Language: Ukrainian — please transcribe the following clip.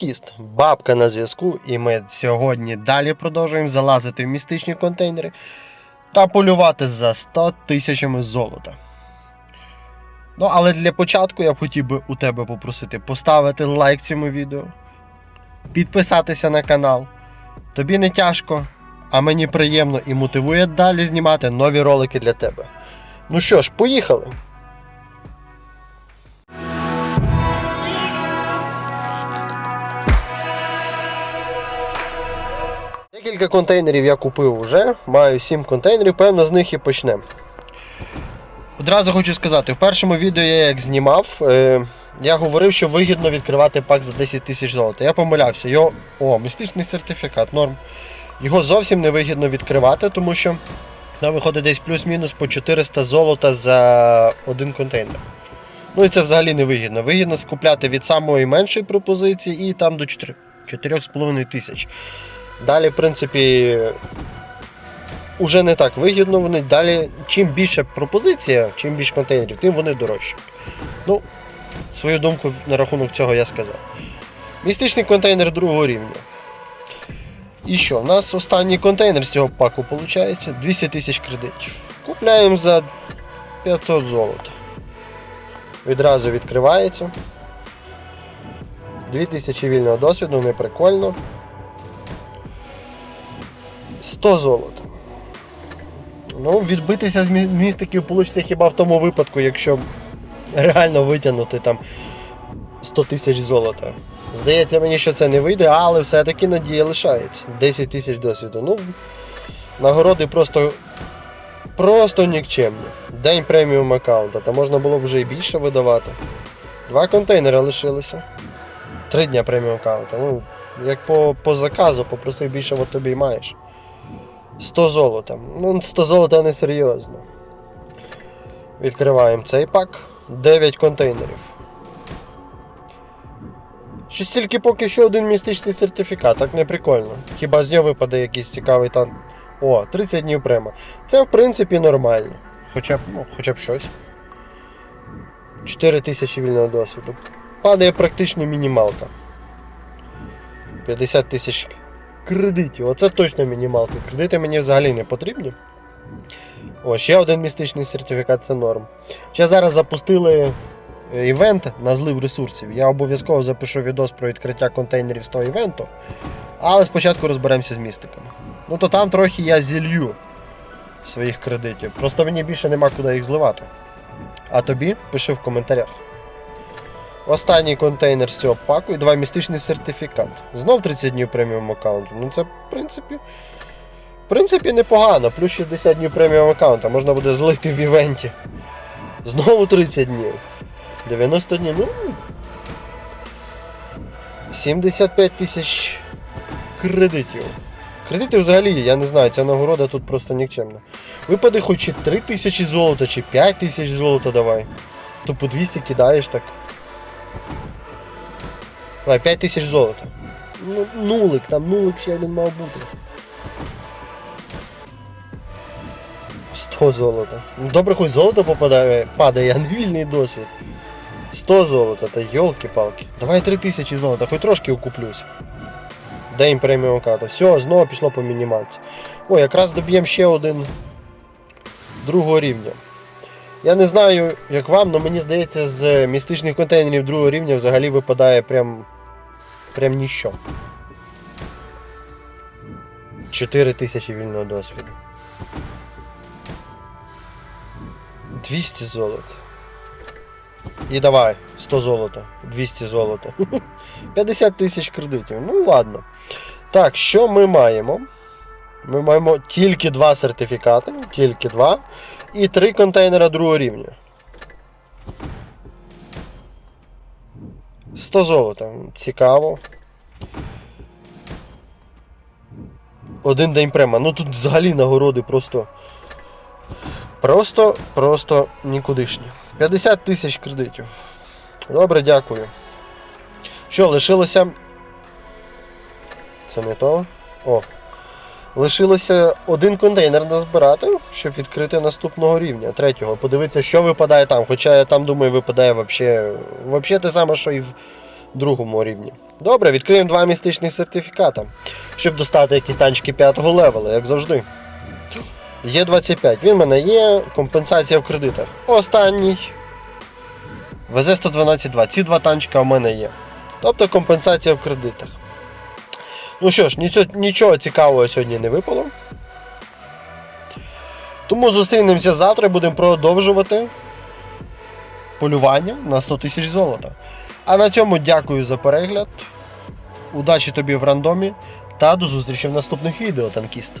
Кіст, бабка на зв'язку, і ми сьогодні далі продовжуємо залазити в містичні контейнери та полювати за 100 тисячами золота. Ну, але для початку я б хотів би у тебе попросити поставити лайк цьому відео, підписатися на канал. Тобі не тяжко, а мені приємно і мотивує далі знімати нові ролики для тебе. Ну що ж, поїхали! Декілька контейнерів я купив уже, маю 7 контейнерів, певно, з них і почнемо. Одразу хочу сказати, в першому відео я як знімав, е, я говорив, що вигідно відкривати пак за 10 тисяч золота. Я помилявся. Його, о, містичний сертифікат, норм. Його зовсім не вигідно відкривати, тому що там виходить десь плюс-мінус по 400 золота за один контейнер. Ну і це взагалі не вигідно. Вигідно скупляти від самої меншої пропозиції і там до 4 4,5 тисяч. Далі, в принципі, уже не так вигідно. Вони далі, чим більше пропозиція, чим більше контейнерів, тим вони дорожчі. Ну, свою думку на рахунок цього я сказав. Містичний контейнер другого рівня. І що? У нас останній контейнер з цього паку виходить 200 тисяч кредитів. Купляємо за 500 золота. Відразу відкривається. 2000 вільного досвіду, не прикольно. 100 золота. Ну, відбитися з містиків вийде хіба в тому випадку, якщо реально витягнути там 100 тисяч золота. Здається мені, що це не вийде, але все-таки надія лишається. 10 тисяч досвіду. Ну, нагороди просто просто нікчемні. День преміум аккаунта, та можна було б вже і більше видавати. Два контейнери лишилося. Три дня преміум аккаунта. Ну, як по, по заказу, попросив більше, от тобі й маєш. 100 золота. Ну, 100 золота не серйозно. Відкриваємо цей пак. 9 контейнерів. Щось тільки поки що один містичний сертифікат, так не прикольно. Хіба з нього випаде якийсь цікавий танк. О, 30 днів према. Це в принципі нормально. Хоча б, ну, хоча б щось. 4 тисячі вільного досвіду. Падає практично мінімалка. 50 тисяч кредитів. Оце точно мінімалка. Кредити мені взагалі не потрібні. О, ще один містичний сертифікат це норм. Ще зараз запустили е, івент на злив ресурсів. Я обов'язково запишу відос про відкриття контейнерів з того івенту. Але спочатку розберемося з містиками. Ну то там трохи я зілью своїх кредитів. Просто мені більше нема куди їх зливати. А тобі пиши в коментарях. Останній контейнер з цього паку і два містичний сертифікат. Знов 30 днів преміум аккаунту. Ну це, в принципі, в принципі, непогано. Плюс 60 днів преміум аккаунта можна буде злити в івенті. Знову 30 днів. 90 днів. Ну. 75 тисяч кредитів. Кредити взагалі, я не знаю, ця нагорода тут просто нікчемна. Випади хоч і 3 тисячі золота, чи 5 тисяч золота давай. То по 200 кидаєш так. Давай, 5 тисяч золота. Ну, нулик, там нулик ще один мав бути. 100 золота. Ну добре, хоч золото попадає, падає, а не вільний досвід. 100 золота, та йолки-палки. Давай 3 тисячі золота, хоч трошки окуплюсь. День преміум карта. Все, знову пішло по мінімалці. О, якраз доб'ємо ще один другого рівня. Я не знаю, як вам, але мені здається, з містичних контейнерів другого рівня взагалі випадає прям. Прям ніщо. 4 тисячі вільного досвіду. 200 золота. І давай, 100 золота, 200 золота. 50 тисяч кредитів. Ну ладно. Так, що ми маємо? Ми маємо тільки два сертифікати, тільки два. І три контейнера другого рівня. 100 золота. Цікаво. Один день према. Ну тут взагалі нагороди просто. Просто, просто нікудишні. 50 тисяч кредитів. Добре, дякую. Що, лишилося. Це не то. О. Лишилося один контейнер назбирати, щоб відкрити наступного рівня, третього. Подивитися, що випадає там. Хоча я там думаю, випадає взагалі, взагалі те саме, що і в другому рівні. Добре, відкриємо два містичних сертифіката, щоб достати якісь танчики 5 левела, як завжди. Є 25, він в мене є, компенсація в кредитах. Останній. ВЗ-112-2. Ці два танчика в мене є. Тобто компенсація в кредитах. Ну що ж, нічого, цікавого сьогодні не випало. Тому зустрінемося завтра і будемо продовжувати полювання на 100 тисяч золота. А на цьому дякую за перегляд. Удачі тобі в рандомі та до зустрічі в наступних відео, танкіст.